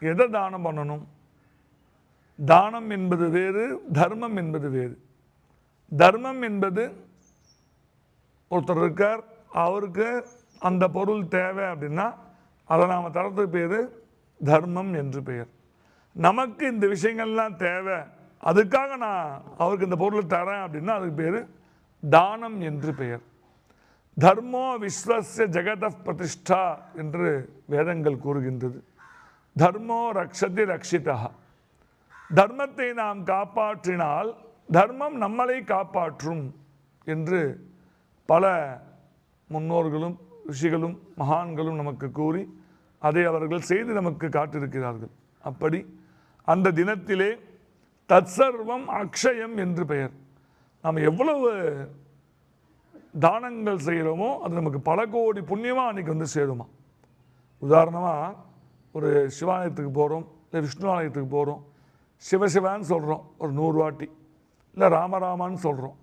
எதை தானம் பண்ணணும்? தானம் என்பது வேறு தர்மம் என்பது வேறு. தர்மம் என்பது ஒருத்தர் இருக்கார் அவருக்கு அந்த பொருள் தேவை அப்படின்னா அதை நாம் தரத்துக்கு பேர் தர்மம் என்று பெயர். நமக்கு இந்த விஷயங்கள்லாம் தேவை அதுக்காக நான் அவருக்கு இந்த பொருளை தரேன் அப்படின்னா அதுக்கு பேர் தானம் என்று பெயர். தர்மோ விஸ்வசிய ஜெகத பிரதிஷ்டா என்று வேதங்கள் கூறுகின்றது. தர்மோ ரக்ஷதி ரக்ஷிதா. தர்மத்தை நாம் காப்பாற்றினால் தர்மம் நம்மளை காப்பாற்றும் என்று பல முன்னோர்களும் ரிஷிகளும் மகான்களும் நமக்கு கூறி அதை அவர்கள் செய்து நமக்கு காட்டியிருக்கிறார்கள். அப்படி அந்த தினத்திலே தற்சர்வம் அக்ஷயம் என்று பெயர். நாம் எவ்வளவு தானங்கள் செய்கிறோமோ அது நமக்கு பல கோடி புண்ணியமாக அன்றைக்கி வந்து சேருமா. உதாரணமாக ஒரு சிவாலயத்துக்கு போகிறோம் இல்லை விஷ்ணு ஆலயத்துக்கு போகிறோம் சிவசிவான்னு சொல்கிறோம் ஒரு நூறு வாட்டி இல்லை ராமராமான்னு சொல்கிறோம்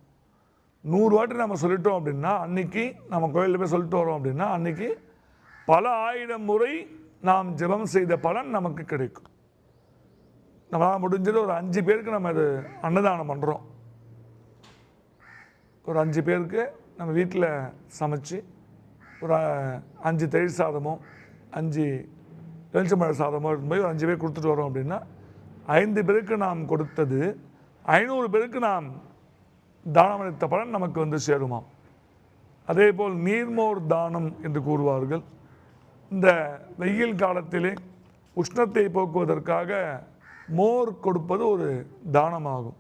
நூறு வாட்டி நம்ம சொல்லிட்டோம் அப்படின்னா அன்றைக்கி நம்ம கோயிலில் போய் சொல்லிட்டு வரோம் அப்படின்னா அன்றைக்கி பல ஆயிரம் முறை நாம் ஜெபம் செய்த பலன் நமக்கு கிடைக்கும். நம்மளால் முடிஞ்சது ஒரு அஞ்சு பேருக்கு நம்ம இது அன்னதானம் பண்ணுறோம் ஒரு அஞ்சு பேருக்கு நம்ம வீட்டில் சமைச்சு ஒரு அஞ்சு தயிர் சாதமும் அஞ்சு எலுச்சம்பழ சாதமோ எடுத்துட்டு போய் ஒரு அஞ்சு பேர் கொடுத்துட்டு வரோம் அப்படின்னா ஐந்து பேருக்கு நாம் கொடுத்தது ஐநூறு பேருக்கு நாம் தானமளித்த பலன் நமக்கு வந்து சேருமாம். அதே போல் நீர்மோர் தானம் என்று கூறுவார்கள். இந்த வெயில் காலத்திலே உஷ்ணத்தை போக்குவதற்காக மோர் கொடுப்பது ஒரு தானமாகும்.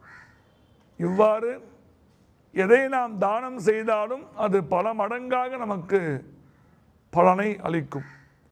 இவ்வாறு எதை நாம் தானம் செய்தாலும் அது பல மடங்காக நமக்கு பலனை அளிக்கும்.